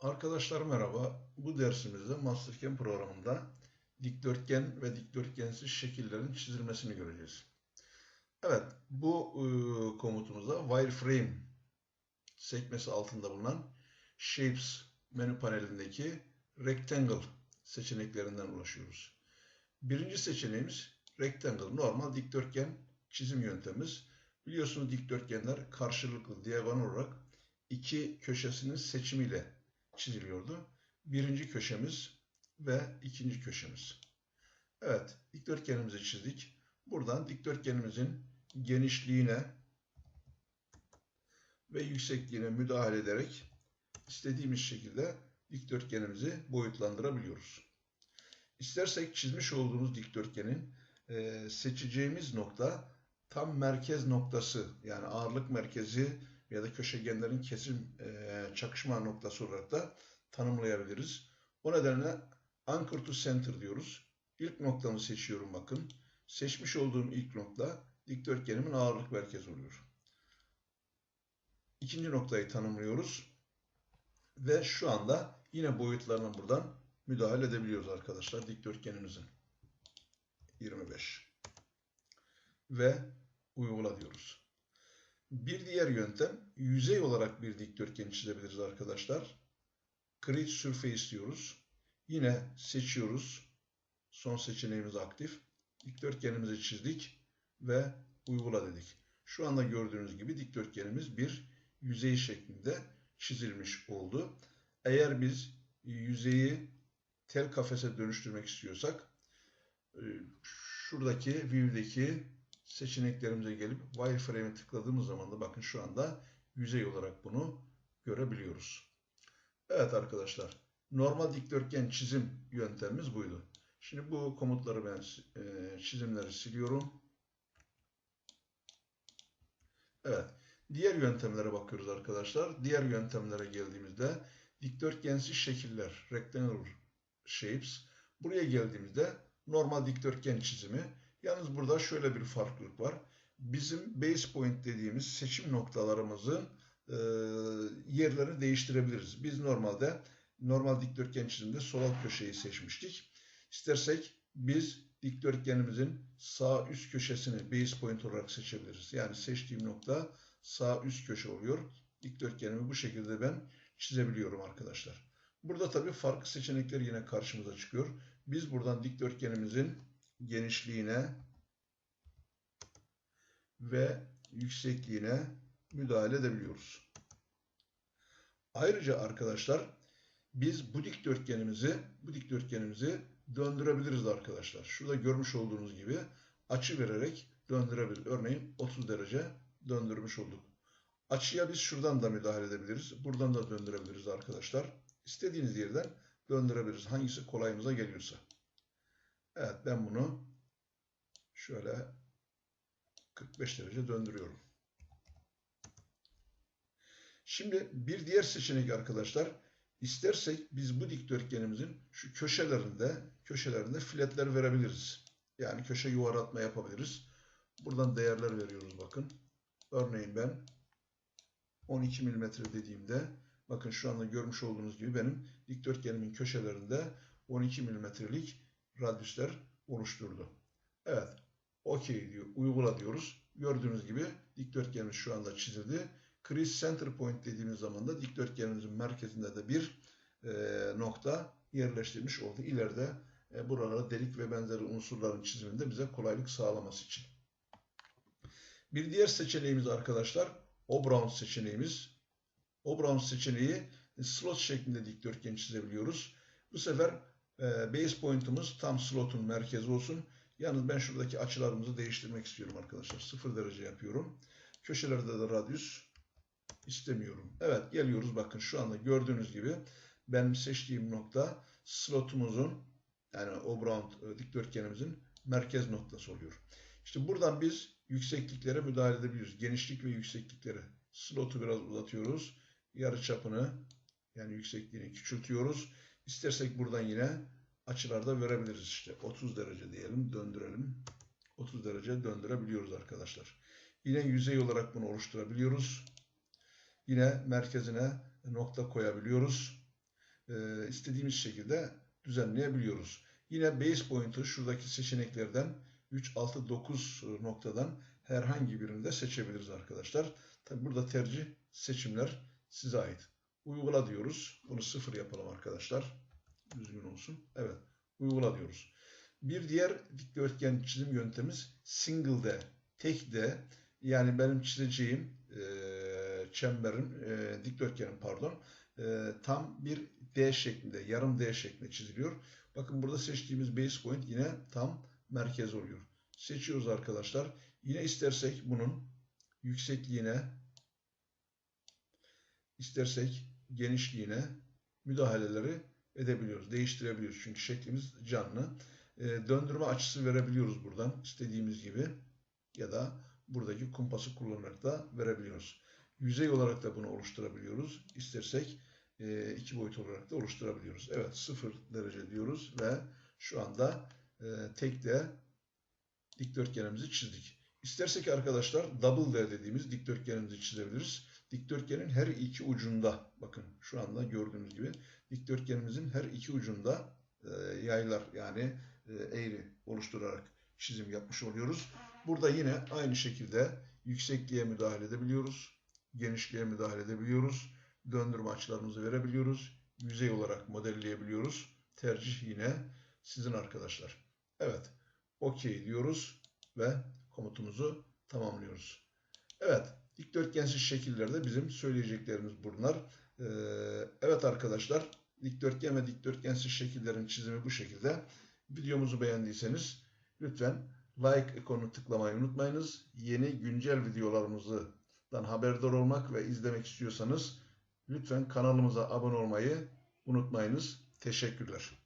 Arkadaşlar merhaba. Bu dersimizde Mastercam programında dikdörtgen ve dikdörtgensiz şekillerin çizilmesini göreceğiz. Evet, bu e, komutumuzda wireframe sekmesi altında bulunan Shapes menü panelindeki Rectangle seçeneklerinden ulaşıyoruz. Birinci seçeneğimiz Rectangle, normal dikdörtgen çizim yöntemimiz. Biliyorsunuz dikdörtgenler karşılıklı diagonal olarak iki köşesinin seçimiyle çiziliyordu. Birinci köşemiz ve ikinci köşemiz. Evet, dikdörtgenimizi çizdik. Buradan dikdörtgenimizin genişliğine ve yüksekliğine müdahale ederek istediğimiz şekilde dikdörtgenimizi boyutlandırabiliyoruz. İstersek çizmiş olduğumuz dikdörtgenin e, seçeceğimiz nokta tam merkez noktası yani ağırlık merkezi ya da köşegenlerin kesim e, çakışma noktası olarak da tanımlayabiliriz. O nedenle anchor to center diyoruz. İlk noktamı seçiyorum bakın. Seçmiş olduğum ilk nokta dikdörtgenimin ağırlık merkezi oluyor. İkinci noktayı tanımlıyoruz. Ve şu anda yine boyutlarına buradan müdahale edebiliyoruz arkadaşlar dikdörtgenimizin. 25. Ve uygula diyoruz. Bir diğer yöntem yüzey olarak bir dikdörtgen çizebiliriz arkadaşlar. Create Surface diyoruz. Yine seçiyoruz. Son seçeneğimiz aktif. Dikdörtgenimizi çizdik ve uygula dedik. Şu anda gördüğünüz gibi dikdörtgenimiz bir yüzey şeklinde çizilmiş oldu. Eğer biz yüzeyi tel kafese dönüştürmek istiyorsak e, şuradaki view'deki seçeneklerimize gelip wireframe'e tıkladığımız zaman da bakın şu anda yüzey olarak bunu görebiliyoruz. Evet arkadaşlar normal dikdörtgen çizim yöntemimiz buydu. Şimdi bu komutları ben e, çizimleri siliyorum. Evet. Diğer yöntemlere bakıyoruz arkadaşlar. Diğer yöntemlere geldiğimizde dikdörtgensiz şekiller, rectangular shapes. Buraya geldiğimizde normal dikdörtgen çizimi Yalnız burada şöyle bir farklılık var. Bizim base point dediğimiz seçim noktalarımızın e, yerlerini değiştirebiliriz. Biz normalde normal dikdörtgen çizimde sol alt köşeyi seçmiştik. İstersek biz dikdörtgenimizin sağ üst köşesini base point olarak seçebiliriz. Yani seçtiğim nokta sağ üst köşe oluyor. Dikdörtgenimi bu şekilde ben çizebiliyorum arkadaşlar. Burada tabii farklı seçenekler yine karşımıza çıkıyor. Biz buradan dikdörtgenimizin genişliğine ve yüksekliğine müdahale edebiliyoruz. Ayrıca arkadaşlar biz bu dikdörtgenimizi bu dikdörtgenimizi döndürebiliriz arkadaşlar. Şurada görmüş olduğunuz gibi açı vererek döndürebiliriz. Örneğin 30 derece döndürmüş olduk. Açıya biz şuradan da müdahale edebiliriz. Buradan da döndürebiliriz arkadaşlar. İstediğiniz yerden döndürebiliriz. Hangisi kolayımıza geliyorsa. Evet ben bunu şöyle 45 derece döndürüyorum. Şimdi bir diğer seçenek arkadaşlar istersek biz bu dikdörtgenimizin şu köşelerinde köşelerinde filetler verebiliriz. Yani köşe yuvarlatma yapabiliriz. Buradan değerler veriyoruz bakın. Örneğin ben 12 mm dediğimde bakın şu anda görmüş olduğunuz gibi benim dikdörtgenimin köşelerinde 12 mm'lik radyüsler oluşturdu. Evet. OK diyor. Uygula diyoruz. Gördüğünüz gibi dikdörtgenimiz şu anda çizildi. Crease Center Point dediğimiz zaman da dikdörtgenimizin merkezinde de bir e, nokta yerleştirmiş oldu. İleride e, buralara delik ve benzeri unsurların çiziminde bize kolaylık sağlaması için. Bir diğer seçeneğimiz arkadaşlar Obrowns seçeneğimiz. Obrowns seçeneği slot şeklinde dikdörtgen çizebiliyoruz. Bu sefer e, base point'ımız tam slotun merkezi olsun. Yalnız ben şuradaki açılarımızı değiştirmek istiyorum arkadaşlar. 0 derece yapıyorum. Köşelerde de radyüs istemiyorum. Evet geliyoruz bakın şu anda gördüğünüz gibi benim seçtiğim nokta slotumuzun yani Obrant e, dikdörtgenimizin merkez noktası oluyor. İşte buradan biz yüksekliklere müdahale edebiliyoruz. Genişlik ve yükseklikleri. Slotu biraz uzatıyoruz. Yarı çapını yani yüksekliğini küçültüyoruz. İstersek buradan yine açılarda verebiliriz işte. 30 derece diyelim döndürelim. 30 derece döndürebiliyoruz arkadaşlar. Yine yüzey olarak bunu oluşturabiliyoruz. Yine merkezine nokta koyabiliyoruz. e, istediğimiz şekilde düzenleyebiliyoruz. Yine base point'ı şuradaki seçeneklerden 3, 6, 9 noktadan herhangi birini de seçebiliriz arkadaşlar. Tabi burada tercih seçimler size ait. Uygula diyoruz. Bunu sıfır yapalım arkadaşlar. Düzgün olsun. Evet. Uygula diyoruz. Bir diğer dikdörtgen çizim yöntemimiz single D. Tek D. Yani benim çizeceğim e, çemberin, e, dikdörtgenin pardon, e, tam bir D şeklinde, yarım D şeklinde çiziliyor. Bakın burada seçtiğimiz base point yine tam merkez oluyor. Seçiyoruz arkadaşlar. Yine istersek bunun yüksekliğine, istersek genişliğine müdahaleleri edebiliyoruz. Değiştirebiliyoruz. Çünkü şeklimiz canlı. E, döndürme açısı verebiliyoruz buradan. istediğimiz gibi. Ya da buradaki kumpası kullanarak da verebiliyoruz. Yüzey olarak da bunu oluşturabiliyoruz. İstersek e, iki boyut olarak da oluşturabiliyoruz. Evet sıfır derece diyoruz ve şu anda e, tekle dikdörtgenimizi çizdik. İstersek arkadaşlar double D dediğimiz dikdörtgenimizi çizebiliriz. Dikdörtgenin her iki ucunda bakın şu anda gördüğünüz gibi dikdörtgenimizin her iki ucunda e, yaylar yani e, eğri oluşturarak çizim yapmış oluyoruz. Burada yine aynı şekilde yüksekliğe müdahale edebiliyoruz. Genişliğe müdahale edebiliyoruz. Döndürme açılarımızı verebiliyoruz. Yüzey olarak modelleyebiliyoruz. Tercih yine sizin arkadaşlar. Evet. OK diyoruz ve komutumuzu tamamlıyoruz. Evet. Dikdörtgensiz şekillerde bizim söyleyeceklerimiz bunlar. Ee, evet arkadaşlar. Dikdörtgen ve dikdörtgensiz şekillerin çizimi bu şekilde. Videomuzu beğendiyseniz lütfen like ikonunu tıklamayı unutmayınız. Yeni güncel videolarımızdan haberdar olmak ve izlemek istiyorsanız lütfen kanalımıza abone olmayı unutmayınız. Teşekkürler.